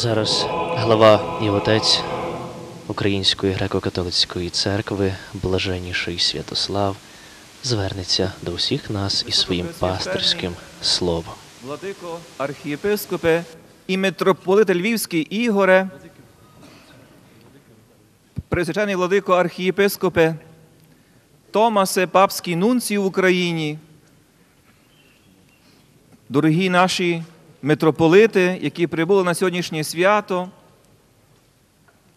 Зараз глава і отець Української греко-католицької церкви, блаженніший Святослав, звернеться до всіх нас із своїм пастирським словом. Владико, архієпископе і митрополите Львівський Ігоре, Пресвячений владико архієпископе, Томасе, папський нунцій в Україні, дорогі наші митрополити, які прибули на сьогоднішнє свято,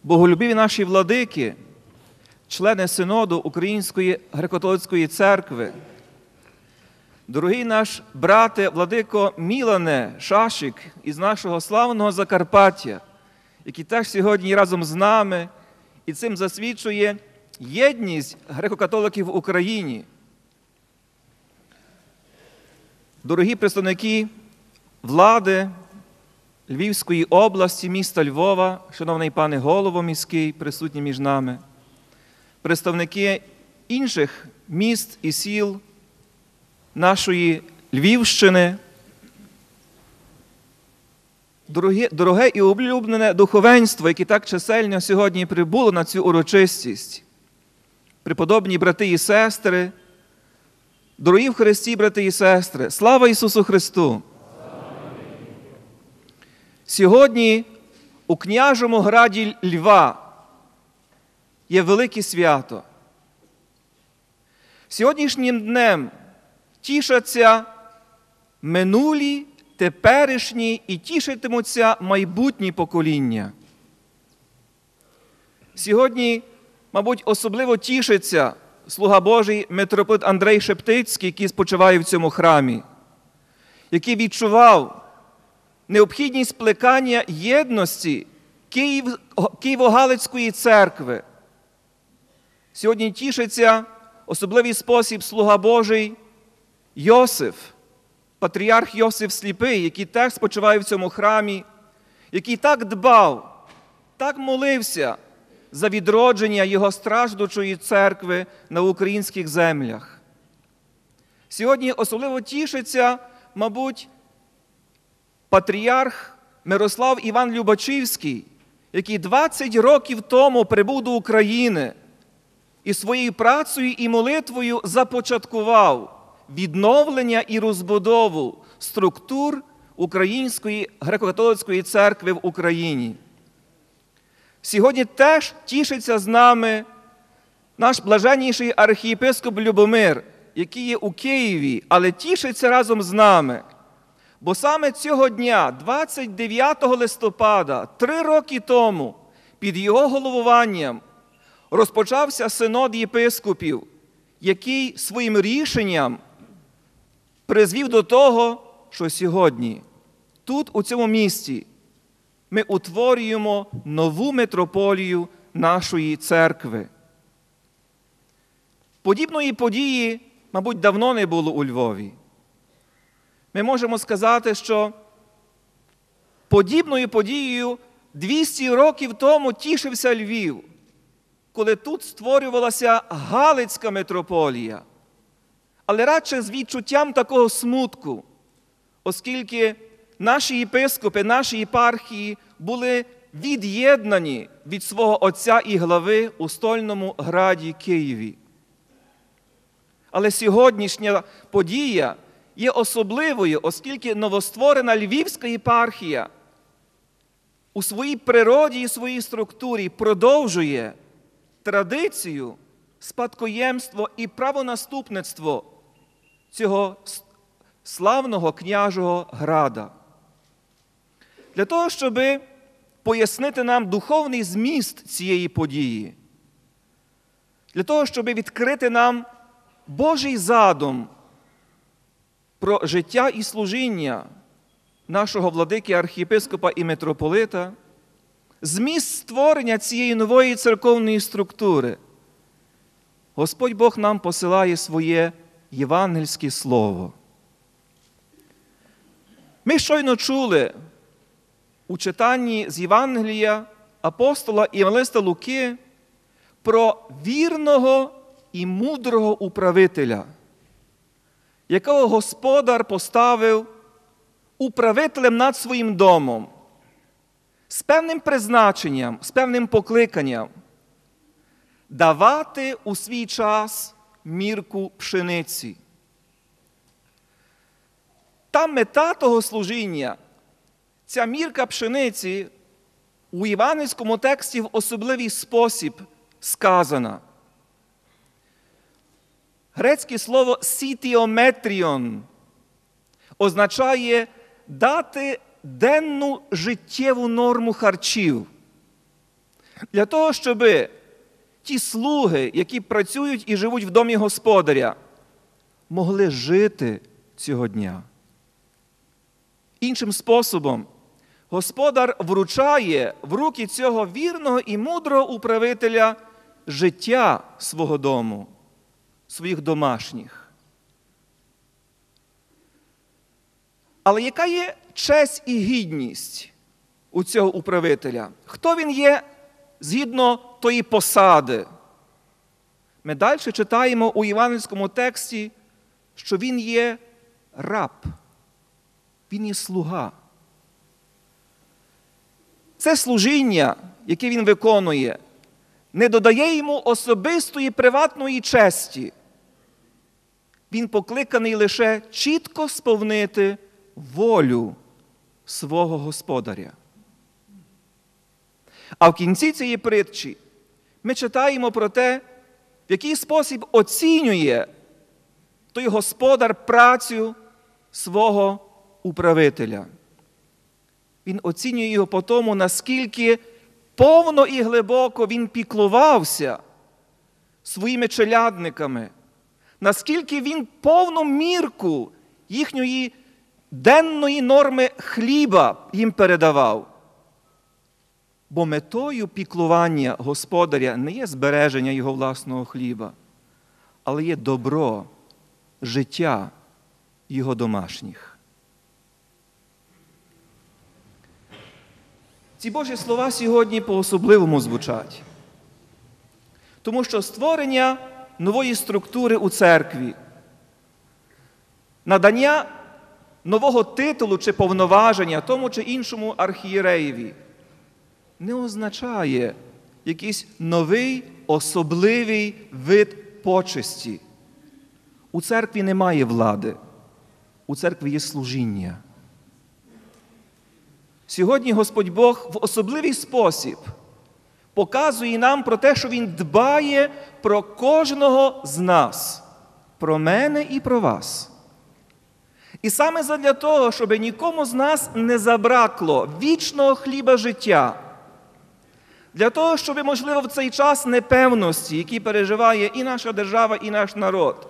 боголюбиві наші владики, члени синоду Української греко-католицької церкви, Дорогий наш брате Владико Мілане Шашик із нашого славного Закарпаття, який теж сьогодні разом з нами і цим засвідчує єдність греко-католиків в Україні. Дорогі представники влади Львівської області, міста Львова, шановний пане голово міський, присутній між нами, представники інших міст і сіл нашої Львівщини, дороге, дороге і улюблене духовенство, яке так чисельно сьогодні прибуло на цю урочистість, преподобні брати і сестри, дорогі в Христі, брати і сестри, слава Ісусу Христу! Сьогодні у княжому граді Льва є велике свято. Сьогоднішнім днем тішаться минулі, теперішні і тішитимуться майбутні покоління. Сьогодні, мабуть, особливо тішиться слуга Божий митрополит Андрей Шептицький, який спочиває в цьому храмі, який відчував необхідність плекання єдності Київ, Києво-Галицької церкви. Сьогодні тішиться особливий спосіб слуга Божий Йосиф, патріарх Йосиф Сліпий, який теж спочиває в цьому храмі, який так дбав, так молився за відродження його страждучої церкви на українських землях. Сьогодні особливо тішиться, мабуть, патріарх Мирослав Іван Любачівський, який 20 років тому прибув до України і своєю працею і молитвою започаткував відновлення і розбудову структур Української греко-католицької церкви в Україні. Сьогодні теж тішиться з нами наш блаженніший архієпископ Любомир, який є у Києві, але тішиться разом з нами. Бо саме цього дня, 29 листопада, три роки тому, під його головуванням розпочався синод єпископів, який своїм рішенням призвів до того, що сьогодні, тут, у цьому місті, ми утворюємо нову митрополію нашої церкви. Подібної події, мабуть, давно не було у Львові. Ми можемо сказати, що подібною подією 200 років тому тішився Львів, коли тут створювалася Галицька митрополія але радше з відчуттям такого смутку, оскільки наші єпископи, наші єпархії були від'єднані від свого отця і глави у стольному граді Києві. Але сьогоднішня подія є особливою, оскільки новостворена Львівська єпархія у своїй природі і своїй структурі продовжує традицію, спадкоємство і правонаступництво цього славного княжого града. Для того, щоб пояснити нам духовний зміст цієї події, для того, щоб відкрити нам Божий задум про життя і служіння нашого владики архієпископа і митрополита, зміст створення цієї нової церковної структури, Господь Бог нам посилає своє євангельське слово. Ми щойно чули у читанні з Євангелія апостола Євангелиста Луки про вірного і мудрого управителя, якого Господар поставив управителем над своїм домом. з певним призначенням, з певним покликанням давати у свій час мірку пшениці. Та мета того служіння, ця мірка пшениці у іванівському тексті в особливий спосіб сказана. Грецьке слово сітіометріон означає дати денну життєву норму харчів. Для того, щоб ті слуги, які працюють і живуть в домі господаря, могли жити цього дня. Іншим способом, господар вручає в руки цього вірного і мудрого управителя життя свого дому, своїх домашніх. Але яка є честь і гідність у цього управителя? Хто він є згідно тої посади? Ми далі читаємо у євангельському тексті, що він є раб, він є слуга. Це служіння, яке він виконує, не додає йому особистої приватної честі. Він покликаний лише чітко сповнити волю свого господаря. А в кінці цієї притчі ми читаємо про те, в який спосіб оцінює той господар працю свого управителя. Він оцінює його по тому, наскільки повно і глибоко він піклувався своїми челядниками, наскільки він повну мірку їхньої денної норми хліба їм передавав. Бо метою піклування господаря не є збереження його власного хліба, але є добро, життя його домашніх. Ці Божі слова сьогодні по-особливому звучать, тому що створення нової структури у церкві, надання нового титулу чи повноваження тому чи іншому архієреєві не означає якийсь новий особливий вид почесті. У церкві немає влади, у церкві є служіння. Сьогодні Господь Бог в особливий спосіб показує нам про те, що Він дбає про кожного з нас, про мене і про вас. І саме задля того, щоб нікому з нас не забракло вічного хліба життя, для того, щоб, можливо, в цей час непевності, який переживає і наша держава, і наш народ,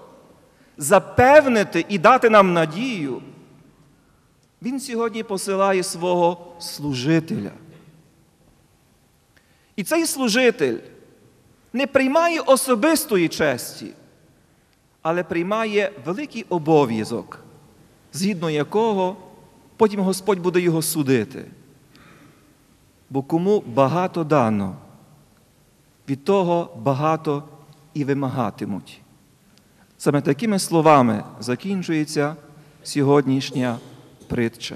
запевнити і дати нам надію, він сьогодні посилає свого служителя. І цей служитель не приймає особистої честі, але приймає великий обов'язок, згідно якого потім Господь буде його судити. Бо кому багато дано, від того багато і вимагатимуть. Саме такими словами закінчується сьогоднішня притча.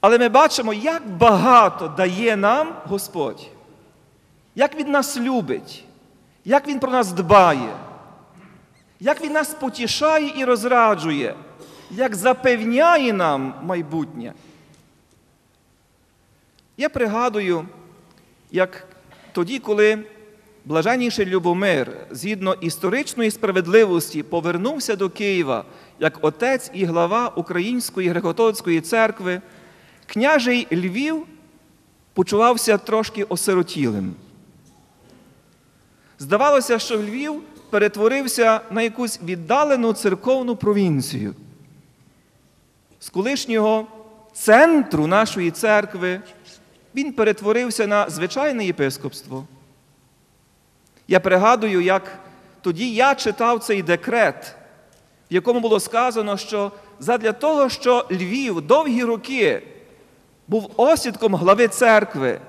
Але ми бачимо, як багато дає нам Господь, як Він нас любить, як Він про нас дбає, як Він нас потішає і розраджує, як запевняє нам майбутнє. Я пригадую, як тоді, коли блаженніший Любомир, згідно історичної справедливості, повернувся до Києва як отець і глава Української греко-католицької церкви, княжий Львів почувався трошки осиротілим. Здавалося, що Львів перетворився на якусь віддалену церковну провінцію. З колишнього центру нашої церкви він перетворився на звичайне єпископство. Я пригадую, як тоді я читав цей декрет, в якому було сказано, що задля того, що Львів довгі роки був осідком глави церкви,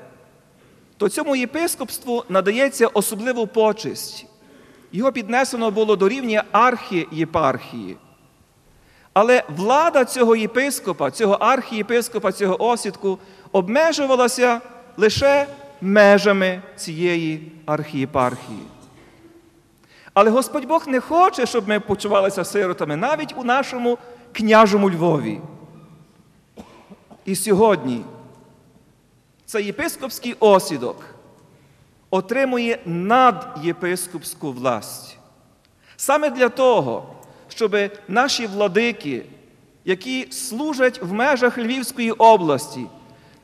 то цьому єпископству надається особливу почесть. Його піднесено було до рівня архієпархії. Але влада цього єпископа, цього архієпископа, цього осідку обмежувалася лише межами цієї архієпархії. Але Господь Бог не хоче, щоб ми почувалися сиротами навіть у нашому княжому Львові. І сьогодні цей єпископський осідок отримує надєпископську власть. Саме для того, щоб наші владики, які служать в межах Львівської області,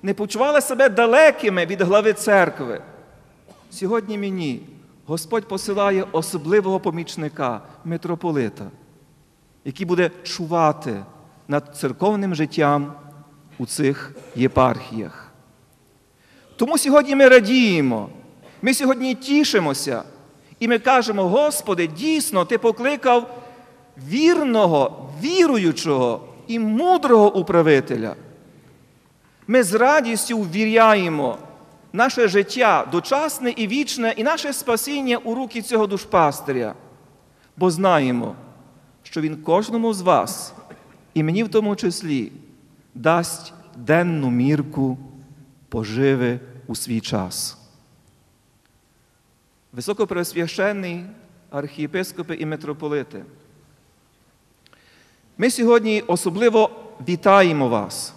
не почували себе далекими від глави церкви. Сьогодні мені Господь посилає особливого помічника, митрополита, який буде чувати над церковним життям у цих єпархіях. Тому сьогодні ми радіємо, ми сьогодні тішимося, і ми кажемо, Господи, дійсно, Ти покликав вірного, віруючого і мудрого управителя. Ми з радістю ввіряємо наше життя дочасне і вічне, і наше спасіння у руки цього душпастиря, бо знаємо, що Він кожному з вас, і мені в тому числі, дасть денну мірку поживи у свій час. Високопреосвященний архієпископи і митрополити. Ми сьогодні особливо вітаємо вас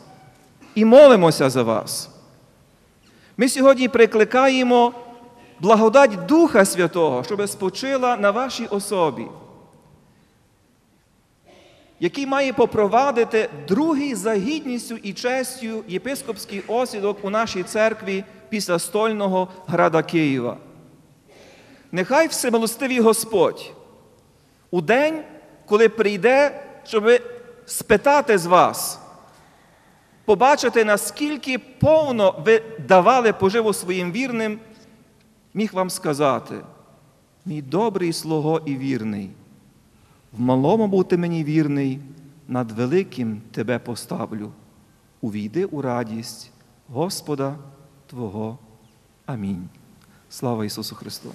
і молимося за вас. Ми сьогодні прикликаємо благодать Духа Святого, щоб спочила на вашій особі, який має попровадити другий за гідністю і честю єпископський осідок у нашій церкві після стольного града Києва. Нехай всемилостивий Господь у день, коли прийде, щоб спитати з вас, побачити, наскільки повно ви давали поживу своїм вірним, міг вам сказати, мій добрий слуго і вірний, в малому бути мені вірний, над великим тебе поставлю. Увійди у радість Господа Твого. Амінь. Слава Ісусу Христу!